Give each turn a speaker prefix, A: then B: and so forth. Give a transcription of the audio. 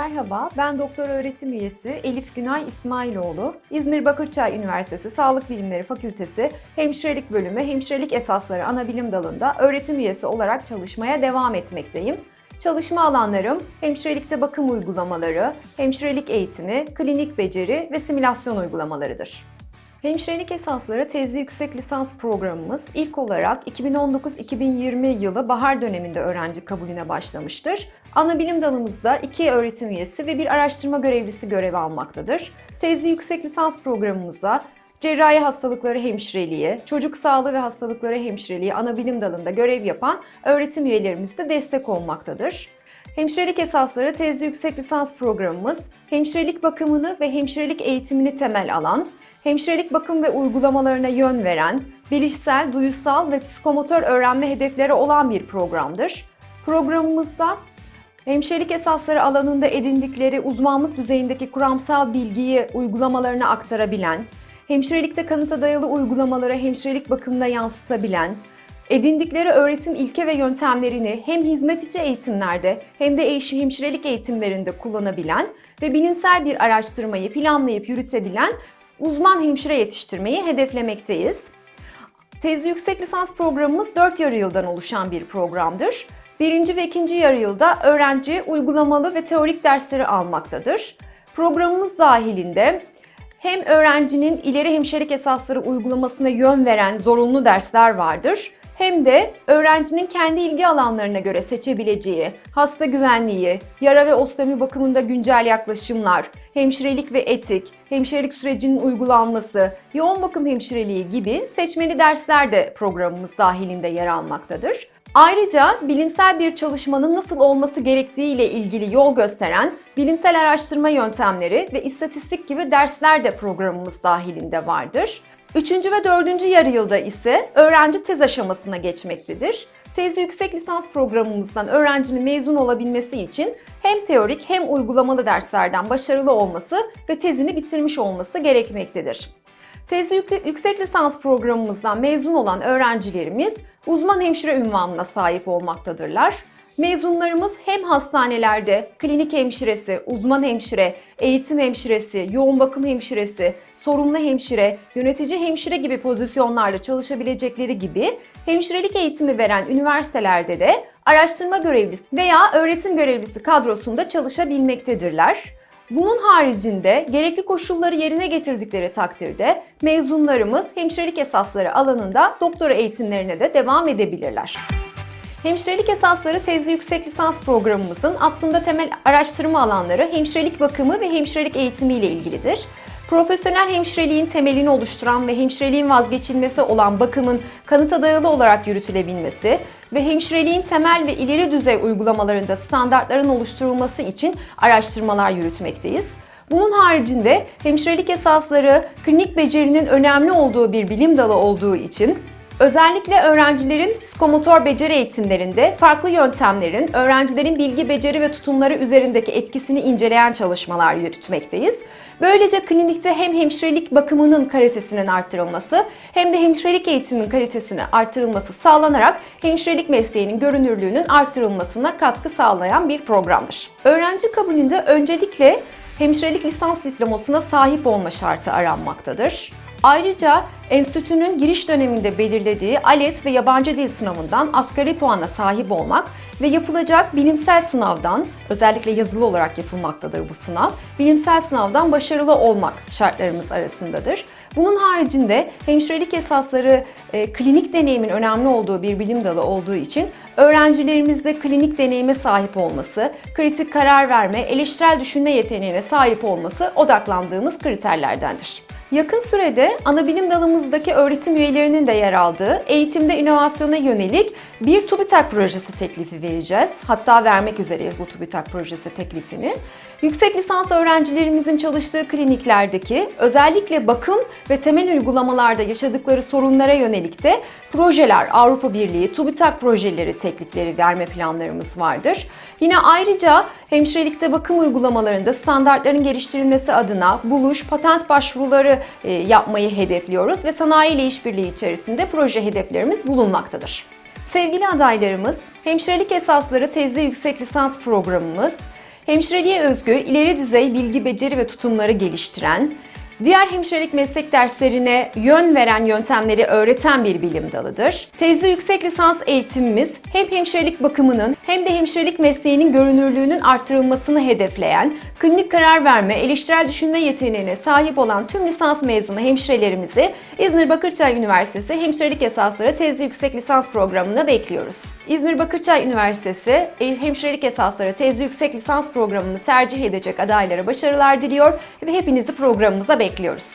A: Merhaba, ben doktor öğretim üyesi Elif Günay İsmailoğlu. İzmir Bakırçay Üniversitesi Sağlık Bilimleri Fakültesi Hemşirelik Bölümü Hemşirelik Esasları Anabilim Dalı'nda öğretim üyesi olarak çalışmaya devam etmekteyim. Çalışma alanlarım hemşirelikte bakım uygulamaları, hemşirelik eğitimi, klinik beceri ve simülasyon uygulamalarıdır. Hemşirelik esasları tezli yüksek lisans programımız ilk olarak 2019-2020 yılı bahar döneminde öğrenci kabulüne başlamıştır. Ana bilim dalımızda iki öğretim üyesi ve bir araştırma görevlisi görev almaktadır. Tezli yüksek lisans programımıza cerrahi hastalıkları hemşireliği, çocuk sağlığı ve hastalıkları hemşireliği ana bilim dalında görev yapan öğretim üyelerimiz de destek olmaktadır. Hemşirelik esasları tezli yüksek lisans programımız, hemşirelik bakımını ve hemşirelik eğitimini temel alan, hemşirelik bakım ve uygulamalarına yön veren, bilişsel, duyusal ve psikomotor öğrenme hedefleri olan bir programdır. Programımızda hemşirelik esasları alanında edindikleri uzmanlık düzeyindeki kuramsal bilgiyi uygulamalarına aktarabilen, hemşirelikte kanıta dayalı uygulamaları hemşirelik bakımına yansıtabilen, edindikleri öğretim ilke ve yöntemlerini hem hizmet içi eğitimlerde hem de eğitim hemşirelik eğitimlerinde kullanabilen ve bilimsel bir araştırmayı planlayıp yürütebilen uzman hemşire yetiştirmeyi hedeflemekteyiz. Tezli yüksek lisans programımız 4 yarı yıldan oluşan bir programdır. Birinci ve ikinci yarı yılda öğrenci uygulamalı ve teorik dersleri almaktadır. Programımız dahilinde hem öğrencinin ileri hemşirelik esasları uygulamasına yön veren zorunlu dersler vardır hem de öğrencinin kendi ilgi alanlarına göre seçebileceği hasta güvenliği, yara ve ostomi bakımında güncel yaklaşımlar, hemşirelik ve etik, hemşirelik sürecinin uygulanması, yoğun bakım hemşireliği gibi seçmeli dersler de programımız dahilinde yer almaktadır. Ayrıca bilimsel bir çalışmanın nasıl olması gerektiği ile ilgili yol gösteren bilimsel araştırma yöntemleri ve istatistik gibi dersler de programımız dahilinde vardır. Üçüncü ve dördüncü yarı yılda ise öğrenci tez aşamasına geçmektedir. Tezi yüksek lisans programımızdan öğrencinin mezun olabilmesi için hem teorik hem uygulamalı derslerden başarılı olması ve tezini bitirmiş olması gerekmektedir. Tezli yüksek lisans programımızdan mezun olan öğrencilerimiz uzman hemşire ünvanına sahip olmaktadırlar. Mezunlarımız hem hastanelerde klinik hemşiresi, uzman hemşire, eğitim hemşiresi, yoğun bakım hemşiresi, sorumlu hemşire, yönetici hemşire gibi pozisyonlarla çalışabilecekleri gibi hemşirelik eğitimi veren üniversitelerde de araştırma görevlisi veya öğretim görevlisi kadrosunda çalışabilmektedirler. Bunun haricinde gerekli koşulları yerine getirdikleri takdirde mezunlarımız hemşirelik esasları alanında doktora eğitimlerine de devam edebilirler. Hemşirelik esasları tezli yüksek lisans programımızın aslında temel araştırma alanları hemşirelik bakımı ve hemşirelik eğitimi ile ilgilidir. Profesyonel hemşireliğin temelini oluşturan ve hemşireliğin vazgeçilmesi olan bakımın kanıta dayalı olarak yürütülebilmesi ve hemşireliğin temel ve ileri düzey uygulamalarında standartların oluşturulması için araştırmalar yürütmekteyiz. Bunun haricinde hemşirelik esasları klinik becerinin önemli olduğu bir bilim dalı olduğu için Özellikle öğrencilerin psikomotor beceri eğitimlerinde farklı yöntemlerin öğrencilerin bilgi, beceri ve tutumları üzerindeki etkisini inceleyen çalışmalar yürütmekteyiz. Böylece klinikte hem hemşirelik bakımının kalitesinin arttırılması hem de hemşirelik eğitiminin kalitesinin arttırılması sağlanarak hemşirelik mesleğinin görünürlüğünün arttırılmasına katkı sağlayan bir programdır. Öğrenci kabulünde öncelikle hemşirelik lisans diplomasına sahip olma şartı aranmaktadır. Ayrıca enstitünün giriş döneminde belirlediği ALES ve yabancı dil sınavından asgari puana sahip olmak ve yapılacak bilimsel sınavdan, özellikle yazılı olarak yapılmaktadır bu sınav, bilimsel sınavdan başarılı olmak şartlarımız arasındadır. Bunun haricinde hemşirelik esasları e, klinik deneyimin önemli olduğu bir bilim dalı olduğu için öğrencilerimizde klinik deneyime sahip olması, kritik karar verme, eleştirel düşünme yeteneğine sahip olması odaklandığımız kriterlerdendir. Yakın sürede ana bilim dalımızdaki öğretim üyelerinin de yer aldığı eğitimde inovasyona yönelik bir TÜBİTAK projesi teklifi vereceğiz. Hatta vermek üzereyiz bu TÜBİTAK projesi teklifini. Yüksek lisans öğrencilerimizin çalıştığı kliniklerdeki özellikle bakım ve temel uygulamalarda yaşadıkları sorunlara yönelik de projeler, Avrupa Birliği, TÜBİTAK projeleri teklifleri verme planlarımız vardır. Yine ayrıca hemşirelikte bakım uygulamalarında standartların geliştirilmesi adına buluş, patent başvuruları e, yapmayı hedefliyoruz ve sanayi ile işbirliği içerisinde proje hedeflerimiz bulunmaktadır. Sevgili adaylarımız, hemşirelik esasları tezli yüksek lisans programımız, hemşireliğe özgü ileri düzey bilgi, beceri ve tutumları geliştiren, Diğer hemşirelik meslek derslerine yön veren yöntemleri öğreten bir bilim dalıdır. Tezli yüksek lisans eğitimimiz hem hemşirelik bakımının hem de hemşirelik mesleğinin görünürlüğünün artırılmasını hedefleyen, klinik karar verme, eleştirel düşünme yeteneğine sahip olan tüm lisans mezunu hemşirelerimizi İzmir Bakırçay Üniversitesi Hemşirelik Esasları Tezli Yüksek Lisans programına bekliyoruz. İzmir Bakırçay Üniversitesi Hemşirelik Esasları Tezli Yüksek Lisans programını tercih edecek adaylara başarılar diliyor ve hepinizi programımıza bekliyoruz ekliyoruz.